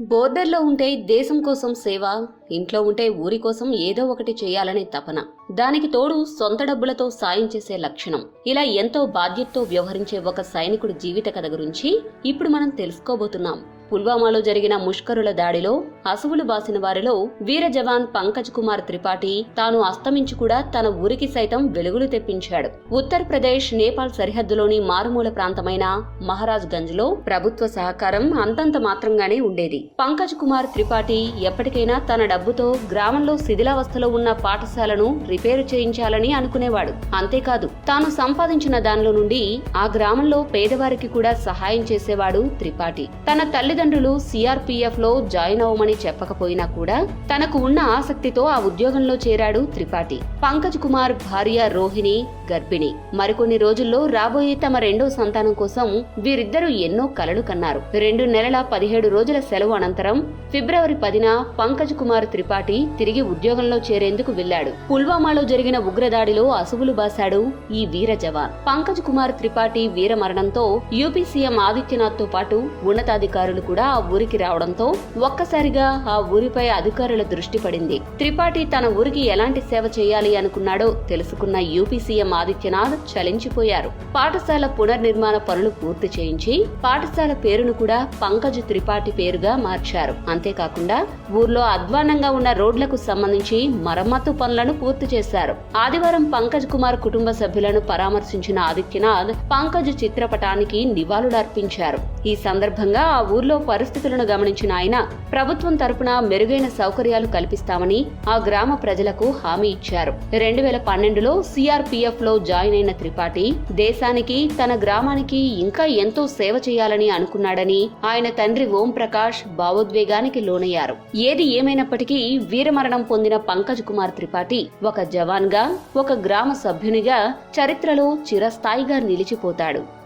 బోర్డర్లో ఉంటే దేశం కోసం సేవ ఇంట్లో ఉంటే ఊరి కోసం ఏదో ఒకటి చేయాలనే తపన. దానికి తోడు సొంత డబ్బులతో సాయం చేసే లక్షణం. ఇలా ఎంతో బాధ్యతతో వ్యవహరించే ఒక సైనికుడి జీవిత కథ గురించి ఇప్పుడు మనం తెలుసుకోబోతున్నాం. పుల్వామాలో జరిగిన ముష్కరుల దాడిలో అసువులు బాసిన వారిలో వీర జవాన్ పంకజ్ కుమార్ త్రిపాఠి తాను అస్తమించి కూడా తన ఊరికి సైతం వెలుగులు తెప్పించాడు. ఉత్తరప్రదేశ్ నేపాల్ సరిహద్దులోని మారుమూల ప్రాంతమైన మహారాజ్ గంజ్లో ప్రభుత్వ సహకారం అంతంత మాత్రంగానే ఉండేది. పంకజ్ కుమార్ త్రిపాఠి ఎప్పటికైనా తన డబ్బుతో గ్రామంలో శిథిలావస్థలో ఉన్న పాఠశాలను రిపేరు చేయించాలని అనుకునేవాడు. అంతేకాదు తాను సంపాదించిన దానిలో నుండి ఆ గ్రామంలో పేదవారికి కూడా సహాయం చేసేవాడు త్రిపాఠి. తన తల్లి తల్లిదండ్రులు సిఆర్పీఎఫ్లో జాయిన్ అవ్వమని చెప్పకపోయినా కూడా తనకు ఉన్న ఆసక్తితో ఆ ఉద్యోగంలో చేరాడు త్రిపాఠి. పంకజ్ కుమార్ భార్య రోహిణి గర్భిణి. మరికొన్ని రోజుల్లో రాబోయే తమ రెండో సంతానం కోసం వీరిద్దరూ ఎన్నో కలలు కన్నారు. రెండు నెలల పదిహేడు రోజుల సెలవు అనంతరం ఫిబ్రవరి పదిన పంకజ్ కుమార్ త్రిపాఠి తిరిగి ఉద్యోగంలో చేరేందుకు వెళ్ళాడు పుల్వామాలో జరిగిన ఉగ్రదాడిలో అసువులు బాశాడు ఈ వీర జవాన్. పంకజ్ కుమార్ త్రిపాఠి వీర మరణంతో యూపీ సీఎం ఆదిత్యనాథ్తో పాటు ఉన్నతాధికారులు కూడా ఆ ఊరికి రావడంతో ఒక్కసారిగా ఆ ఊరిపై అధికారుల దృష్టి పడింది. త్రిపాఠి తన ఊరికి ఎలాంటి సేవ చేయాలి అనుకున్నాడో తెలుసుకున్న యూపీ సీఎం ఆదిత్యనాథ్ చలించిపోయారు. పాఠశాల పునర్నిర్మాణ పనులు పూర్తి చేయించి పాఠశాల పేరును కూడా పంకజ్ త్రిపాఠి పేరుగా మార్చారు. అంతేకాకుండా ఊర్లో అధ్వానంగా ఉన్న రోడ్లకు సంబంధించి మరమ్మతు పనులను పూర్తి చేశారు. ఆదివారం పంకజ్ కుమార్ కుటుంబ సభ్యులను పరామర్శించిన ఆదిత్యనాథ్ పంకజ్ చిత్రపటానికి నివాళులర్పించారు. ఈ సందర్భంగా ఆ ఊర్లో పరిస్థితులను గమనించిన ఆయన ప్రభుత్వం తరపున మెరుగైన సౌకర్యాలు కల్పిస్తామని ఆ గ్రామ ప్రజలకు హామీ ఇచ్చారు. రెండు వేల పన్నెండులో సిఆర్పీఎఫ్లో జాయిన్ అయిన త్రిపాఠి దేశానికి తన గ్రామానికి ఇంకా ఎంతో సేవ చేయాలని అనుకున్నాడని ఆయన తండ్రి ఓం ప్రకాష్ భావోద్వేగానికి లోనయ్యారు. ఏది ఏమైనప్పటికీ వీరమరణం పొందిన పంకజ్ కుమార్ త్రిపాఠి ఒక జవాన్గా ఒక గ్రామ సభ్యునిగా చరిత్రలో చిరస్థాయిగా నిలిచిపోతాడు.